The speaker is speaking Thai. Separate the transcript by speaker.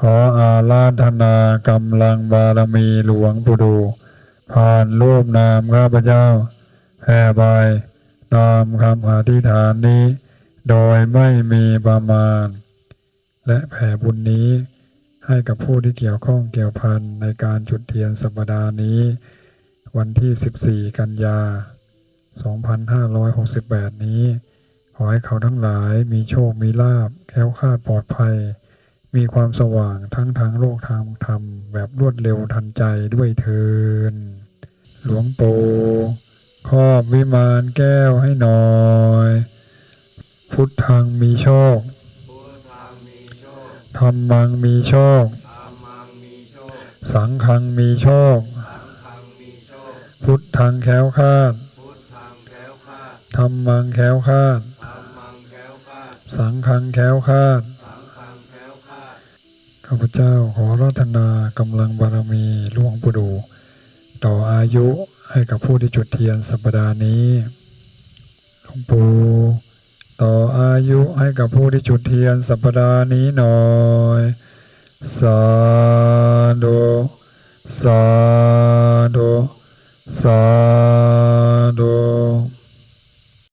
Speaker 1: ขออาราธนากำลังบารมีหลวงปู่ดู ผ่านรูปนามข้าพเจ้าแผ่ไปตามคำอธิษฐานนี้ โดยไม่มีประมาณ และแผ่บุญนี้ให้กับผู้ที่เกี่ยวข้องเกี่ยวพันในการจุดเทียนสัปดาห์นี้ วันที่ 14 กันยา 2568 นี้ ขอให้เขาทั้งหลายมีโชคมีลาบแค้วคาดปลอดภัย มีความสว่างทั้งทางโลกทางธรรม แบบรวดเร็วทันใจด้วยเทิน หลวงปู่ครอบวิมานแก้วให้หน่อย พุทธังมีโชค
Speaker 2: พุทธังมีโชค
Speaker 1: ธรรมังมีโชค สังฆังมีโชค พุทธังแค้วคาด
Speaker 2: พุทธังแคล้วคลาด
Speaker 1: ธรรมังแคล้วคาด
Speaker 2: ธรรมังแคล้วคาด
Speaker 1: สังฆังแคล้วคาด ข้าพเจ้าขอรัตนากำลังบารมีหลวงปู่ดู ต่ออายุให้กับผู้ที่จุดเทียนสัปดาห์นี้หลวงปู่ต่ออายุให้กับผู้ที่จุดเทียนสัปดาห์นี้หน่อยสา